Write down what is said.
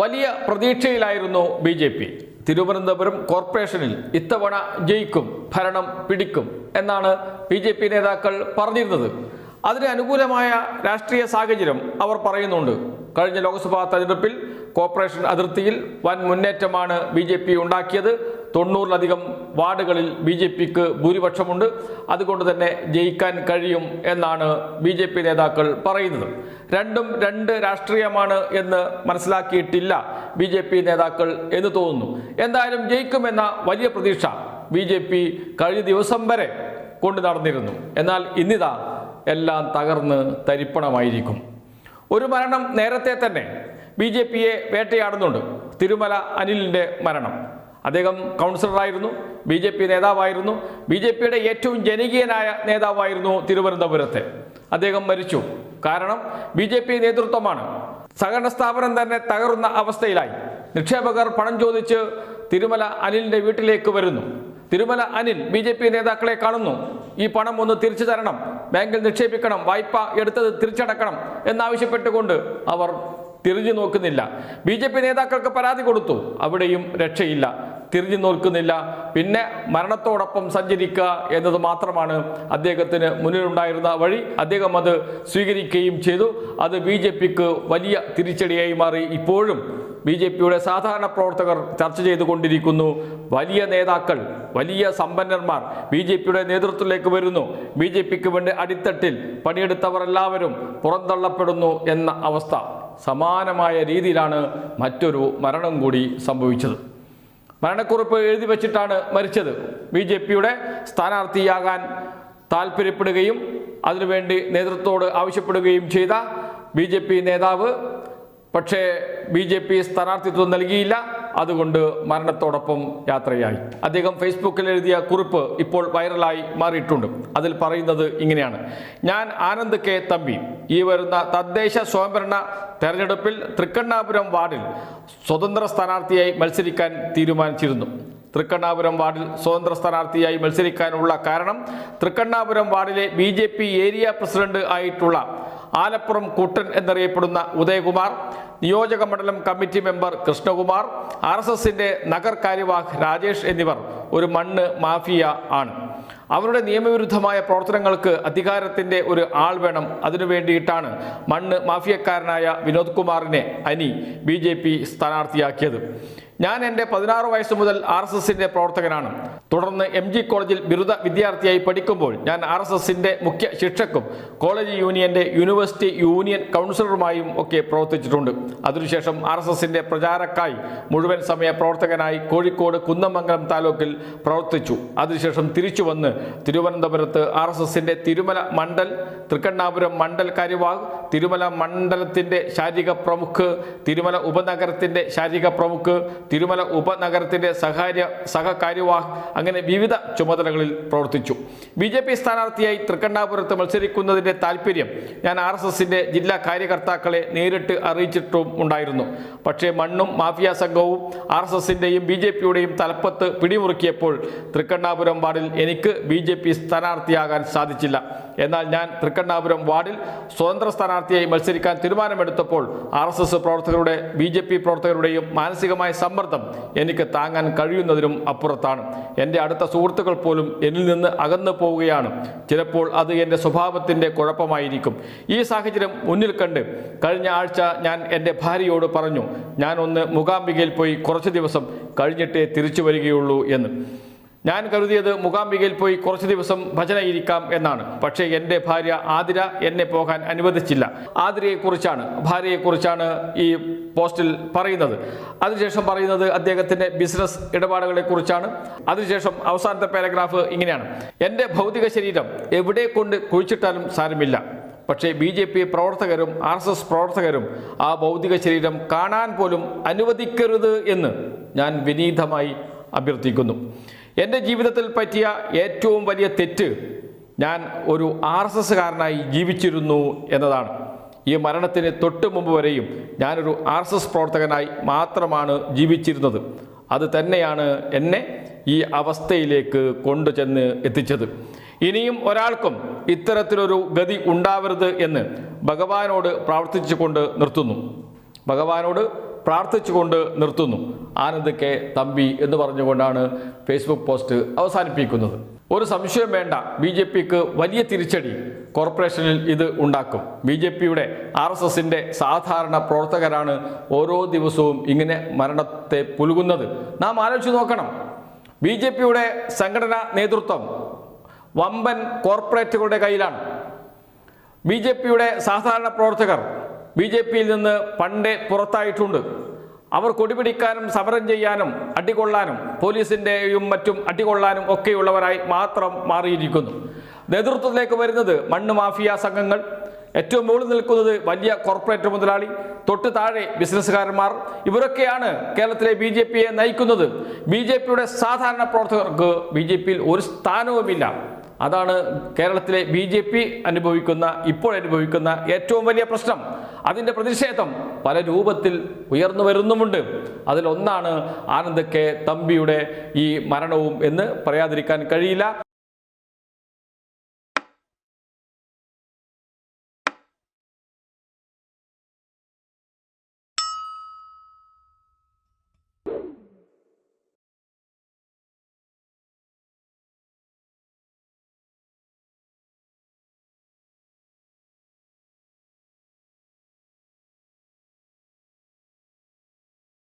വലിയ പ്രതീക്ഷയിലായിരുന്നു B J P. Thiruvananthapuram കോർപ്പറേഷനിൽ ഇത്തവണ ജയിക്കും ഭരണം പിടിക്കും എന്നാണ് ബി ജെ പി നേതാക്കൾ പറഞ്ഞിരുന്നത്. അതിന് അനുകൂലമായ രാഷ്ട്രീയ സാഹചര്യം അവർ പറയുന്നുണ്ട്. കഴിഞ്ഞ ലോക്സഭാ തെരഞ്ഞെടുപ്പിൽ കോർപ്പറേഷൻ അതിർത്തിയിൽ വൻ മുന്നേറ്റമാണ് ബി ജെ പി ഉണ്ടാക്കിയത്. തൊണ്ണൂറിലധികം വാർഡുകളിൽ ബി ജെ പിക്ക് ഭൂരിപക്ഷമുണ്ട്. അതുകൊണ്ട് തന്നെ ജയിക്കാൻ കഴിയും എന്നാണ് ബി ജെ പി നേതാക്കൾ പറയുന്നത്. രണ്ടും രണ്ട് രാഷ്ട്രീയമാണ് എന്ന് മനസ്സിലാക്കിയിട്ടില്ല ബി ജെ പി നേതാക്കൾ എന്ന് തോന്നുന്നു. എന്തായാലും ജയിക്കുമെന്ന വലിയ പ്രതീക്ഷ ബി ജെ പി കഴിഞ്ഞ ദിവസം വരെ കൊണ്ടു നടന്നിരുന്നു. എന്നാൽ ഇന്നിതാ എല്ലാം തകർന്ന് തരിപ്പണമായിരിക്കും. ഒരു മരണം നേരത്തെ തന്നെ ബി ജെ പിയെ വേട്ടയാടുന്നുണ്ട്. തിരുമല അനിലിന്റെ മരണം. അദ്ദേഹം കൗൺസിലറായിരുന്നു ബി ജെ പി നേതാവായിരുന്നു ബി ജെ പിയുടെ ഏറ്റവും ജനകീയനായ നേതാവായിരുന്നു തിരുവനന്തപുരത്തെ. അദ്ദേഹം മരിച്ചു. കാരണം ബി ജെ പി നേതൃത്വമാണ്. സഹകരണ സ്ഥാപനം തന്നെ തകർന്ന അവസ്ഥയിലായി. നിക്ഷേപകർ പണം ചോദിച്ച് തിരുമല അനിലിന്റെ വീട്ടിലേക്ക് വരുന്നു. Thirumala Anil B J P നേതാക്കളെ കാണുന്നു. ഈ പണം ഒന്ന് തിരിച്ചു തരണം. ബാങ്കിൽ നിക്ഷേപിക്കണം. വായ്പ എടുത്തത് തിരിച്ചടക്കണം എന്നാവശ്യപ്പെട്ടുകൊണ്ട് അവർ തിരിഞ്ഞു നോക്കുന്നില്ല. ബി ജെ പി നേതാക്കൾക്ക് പരാതി കൊടുത്തു. അവിടെയും രക്ഷയില്ല. തിരിഞ്ഞു നോക്കുന്നില്ല. പിന്നെ മരണത്തോടൊപ്പം സഞ്ചരിക്കുക എന്നത് മാത്രമാണ് അദ്ദേഹത്തിന് മുന്നിലുണ്ടായിരുന്ന വഴി. അദ്ദേഹം അത് സ്വീകരിക്കുകയും ചെയ്തു. അത് ബി ജെ പിക്ക് വലിയ തിരിച്ചടിയായി മാറി. ഇപ്പോഴും ബി ജെ പിയുടെ സാധാരണ പ്രവർത്തകർ ചർച്ച ചെയ്തുകൊണ്ടിരിക്കുന്നു. വലിയ നേതാക്കൾ വലിയ സമ്പന്നന്മാർ ബി ജെ പിയുടെ നേതൃത്വത്തിലേക്ക് വരുന്നു. ബി ജെ പിക്ക് വേണ്ടി അടിത്തട്ടിൽ പണിയെടുത്തവർ എല്ലാവരും പുറന്തള്ളപ്പെടുന്നു എന്ന അവസ്ഥ. സമാനമായ രീതിയിലാണ് മറ്റൊരു മരണം കൂടി സംഭവിച്ചത്. മരണക്കുറിപ്പ് എഴുതി വച്ചിട്ടാണ് മരിച്ചത്. ബി ജെ പിയുടെ സ്ഥാനാർത്ഥിയാകാൻ താല്പര്യപ്പെടുകയും അതിനുവേണ്ടി നേതൃത്വത്തോട് ആവശ്യപ്പെടുകയും ചെയ്ത ബി നേതാവ്. പക്ഷേ ബി ജെ പി സ്ഥാനാർത്ഥിത്വം നൽകിയില്ല. അതുകൊണ്ട് മരണത്തോടൊപ്പം യാത്രയായി. അദ്ദേഹം ഫേസ്ബുക്കിൽ എഴുതിയ കുറിപ്പ് ഇപ്പോൾ വൈറലായി മാറിയിട്ടുണ്ട്. അതിൽ പറയുന്നത് ഇങ്ങനെയാണ്. ഞാൻ ആനന്ദ് കെ. തമ്പി. ഈ വരുന്ന തദ്ദേശ സ്വയംഭരണ തെരഞ്ഞെടുപ്പിൽ തൃക്കണ്ണാപുരം വാർഡിൽ സ്വതന്ത്ര സ്ഥാനാർത്ഥിയായി മത്സരിക്കാൻ തീരുമാനിച്ചിരുന്നു. തൃക്കണ്ണാപുരം വാർഡിൽ സ്വതന്ത്ര സ്ഥാനാർത്ഥിയായി മത്സരിക്കാനുള്ള കാരണം തൃക്കണ്ണാപുരം വാർഡിലെ ബി ഏരിയ പ്രസിഡന്റ് ആയിട്ടുള്ള ആലപ്പുറം കൂട്ടൻ എന്നറിയപ്പെടുന്ന ഉദയകുമാർ നിയോജക മണ്ഡലം committee member Krishnakumar R S എസിന്റെ നഗർ കാര്യവാഹ് രാജേഷ് എന്നിവർ ഒരു മണ്ണ് മാഫിയ ആണ്. അവരുടെ നിയമവിരുദ്ധമായ പ്രവർത്തനങ്ങൾക്ക് അധികാരത്തിന്റെ ഒരു ആൾ വേണം. അതിനു വേണ്ടിയിട്ടാണ് മണ്ണ് മാഫിയക്കാരനായ വിനോദ് കുമാറിനെ അനി ബി ജെ പി സ്ഥാനാർത്ഥിയാക്കിയത്. ഞാൻ എന്റെ പതിനാറ് വയസ്സ് മുതൽ ആർ എസ് എസിന്റെ പ്രവർത്തകനാണ്. തുടർന്ന് എം ജി കോളേജിൽ ബിരുദ വിദ്യാർത്ഥിയായി പഠിക്കുമ്പോൾ ഞാൻ ആർ എസ് എസിന്റെ മുഖ്യ ശിക്ഷക്കും കോളേജ് യൂണിയന്റെ യൂണിവേഴ്സിറ്റി യൂണിയൻ കൗൺസിലറുമായും ഒക്കെ പ്രവർത്തിച്ചിട്ടുണ്ട്. അതിനുശേഷം ആർ എസ് എസിന്റെ പ്രചാരക്കായി മുഴുവൻ സമയ പ്രവർത്തകനായി കോഴിക്കോട് കുന്നമംഗലം താലൂക്കിൽ പ്രവർത്തിച്ചു. അതിനുശേഷം തിരിച്ചു വന്ന് തിരുവനന്തപുരത്ത് ആർ എസ് എസിന്റെ തിരുമല മണ്ഡൽ തൃക്കണ്ണാപുരം മണ്ഡൽ കാര്യവാഹ് തിരുമല മണ്ഡലത്തിന്റെ ശാരീരിക പ്രമുഖ് തിരുമല ഉപനഗരത്തിന്റെ ശാരീരിക പ്രമുഖ് തിരുമല ഉപനഗരത്തിന്റെ സഹാര്യ സഹകാര്യവാഹ് അങ്ങനെ വിവിധ ചുമതലകളിൽ പ്രവർത്തിച്ചു. ബി ജെ പി സ്ഥാനാർത്ഥിയായി തൃക്കണ്ണാപുരത്ത് മത്സരിക്കുന്നതിന്റെ താല്പര്യം ഞാൻ ആർ എസ് എസിന്റെ ജില്ലാ കാര്യകർത്താക്കളെ നേരിട്ട് അറിയിച്ചിട്ടും ഉണ്ടായിരുന്നു. പക്ഷേ മണ്ണും മാഫിയ സംഘവും ആർ എസ് എസിന്റെയും ബി ജെ പിയുടെയും തലപ്പത്ത് പിടിമുറുക്കിയപ്പോൾ തൃക്കണ്ണാപുരം വാർഡിൽ എനിക്ക് ബി ജെ പി സ്ഥാനാർത്ഥിയാകാൻ സാധിച്ചില്ല. എന്നാൽ ഞാൻ തൃക്കണ്ണാപുരം വാർഡിൽ സ്വതന്ത്ര സ്ഥാനാർത്ഥിയായി മത്സരിക്കാൻ തീരുമാനമെടുത്തപ്പോൾ ആർ എസ് എസ് പ്രവർത്തകരുടെ ബി ജെ പി പ്രവർത്തകരുടെയും മാനസികമായ സമ്മർദ്ദം എനിക്ക് താങ്ങാൻ കഴിയുന്നതിനും അപ്പുറത്താണ്. എന്റെ അടുത്ത സുഹൃത്തുക്കൾ പോലും എന്നിൽ നിന്ന് അകന്നു പോവുകയാണ്. ചിലപ്പോൾ അത് എന്റെ സ്വഭാവത്തിന്റെ കുഴപ്പമായിരിക്കും. ഈ സാഹചര്യം മുന്നിൽ കണ്ട് കഴിഞ്ഞ ആഴ്ച ഞാൻ എന്റെ ഭാര്യയോട് പറഞ്ഞു ഞാൻ ഒന്ന് മുഖാംബികയിൽ പോയി കുറച്ച് ദിവസം കഴിഞ്ഞിട്ടേ തിരിച്ചു വരികയുള്ളൂ എന്ന്. ഞാൻ കരുതിയത് മുഖാംബികയിൽ പോയി കുറച്ച് ദിവസം ഭജന ഇരിക്കാം എന്നാണ്. പക്ഷേ എന്റെ ഭാര്യ ആതിര എന്നെ പോകാൻ അനുവദിച്ചില്ല. ആതിരയെക്കുറിച്ചാണ് ഭാര്യയെക്കുറിച്ചാണ് ഈ പോസ്റ്റിൽ പറയുന്നത്. അതിനുശേഷം പറയുന്നത് അദ്ദേഹത്തിന്റെ ബിസിനസ് ഇടപാടുകളെക്കുറിച്ചാണ്. അതിനുശേഷം അവസാനത്തെ പാരഗ്രാഫ് ഇങ്ങനെയാണ്. എന്റെ ഭൗതിക ശരീരം എവിടെ കൊണ്ട് കുഴിച്ചിട്ടാലും സാരമില്ല. പക്ഷേ ബി ജെ പി പ്രവർത്തകരും ആർ എസ് എസ് പ്രവർത്തകരും ആ ഭൗതിക ശരീരം കാണാൻ പോലും അനുവദിക്കരുത് എന്ന് ഞാൻ വിനീതമായി അഭ്യർത്ഥിക്കുന്നു. എന്റെ ജീവിതത്തിൽ പറ്റിയ ഏറ്റവും വലിയ തെറ്റ് ഞാൻ ഒരു ആർ എസ് ജീവിച്ചിരുന്നു എന്നതാണ്. ഈ മരണത്തിന് തൊട്ട് മുമ്പ് വരെയും ഞാനൊരു ആർ എസ് എസ് പ്രവർത്തകനായി മാത്രമാണ് ജീവിച്ചിരുന്നത്. അത് തന്നെയാണ് എന്നെ ഈ അവസ്ഥയിലേക്ക് കൊണ്ടുചെന്ന് എത്തിച്ചത്. ഇനിയും ഒരാൾക്കും ഇത്തരത്തിലൊരു ഗതി ഉണ്ടാവരുത് എന്ന് ഭഗവാനോട് പ്രാർത്ഥിച്ചുകൊണ്ട് നിർത്തുന്നു. ഭഗവാനോട് പ്രാർത്ഥിച്ചുകൊണ്ട് നിർത്തുന്നു. ആനന്ദ് കെ തമ്പി എന്ന് പറഞ്ഞുകൊണ്ടാണ് ഫേസ്ബുക്ക് പോസ്റ്റ് അവസാനിപ്പിക്കുന്നത്. ഒരു സംശയം വേണ്ട. ബി ജെ പിക്ക് വലിയ തിരിച്ചടി. കോർപ്പറേഷനിൽ ഇത് ഉണ്ടാക്കും. ബി ജെ പിയുടെ ആർ എസ് എസിന്റെ സാധാരണ പ്രവർത്തകരാണ് ഓരോ ദിവസവും ഇങ്ങനെ മരണത്തെ പുലുകുന്നത്. നാം ആലോചിച്ച് നോക്കണം. ബി ജെ പിയുടെ സംഘടനാ നേതൃത്വം വമ്പൻ കോർപ്പറേറ്റുകളുടെ കയ്യിലാണ്. ബി ജെ പിയുടെ സാധാരണ പ്രവർത്തകർ ബി ജെ പിയിൽ നിന്ന് പണ്ടേ പുറത്തായിട്ടുണ്ട്. അവർ കൊടിപിടിക്കാനും സമരം ചെയ്യാനും അടികൊള്ളാനും പോലീസിന്റെയും മറ്റും അടികൊള്ളാനും ഒക്കെയുള്ളവരായി മാത്രം മാറിയിരിക്കുന്നു. നേതൃത്വത്തിലേക്ക് വരുന്നത് മണ്ണ് മാഫിയ സംഘങ്ങൾ. ഏറ്റവും മുകളിൽ നിൽക്കുന്നത് വലിയ കോർപ്പറേറ്റ് മുതലാളി തൊട്ട് താഴെ ബിസിനസ്സുകാരന്മാർ. ഇവരൊക്കെയാണ് കേരളത്തിലെ ബി ജെ പിയെ നയിക്കുന്നത്. ബി ജെ പിയുടെ സാധാരണ പ്രവർത്തകർക്ക് ബി ജെ പിയിൽ ഒരു സ്ഥാനവുമില്ല. അതാണ് കേരളത്തിലെ ബി ജെ പി അനുഭവിക്കുന്ന ഇപ്പോൾ അനുഭവിക്കുന്ന ഏറ്റവും വലിയ പ്രശ്നം. അതിന്റെ പ്രതിഷേധം പല രൂപത്തിൽ ഉയർന്നു വരുന്നുമുണ്ട്. അതിലൊന്നാണ് ആനന്ദ് കെ തമ്പിയുടെ ഈ മരണവും എന്ന് പറയാതിരിക്കാൻ കഴിയില്ല.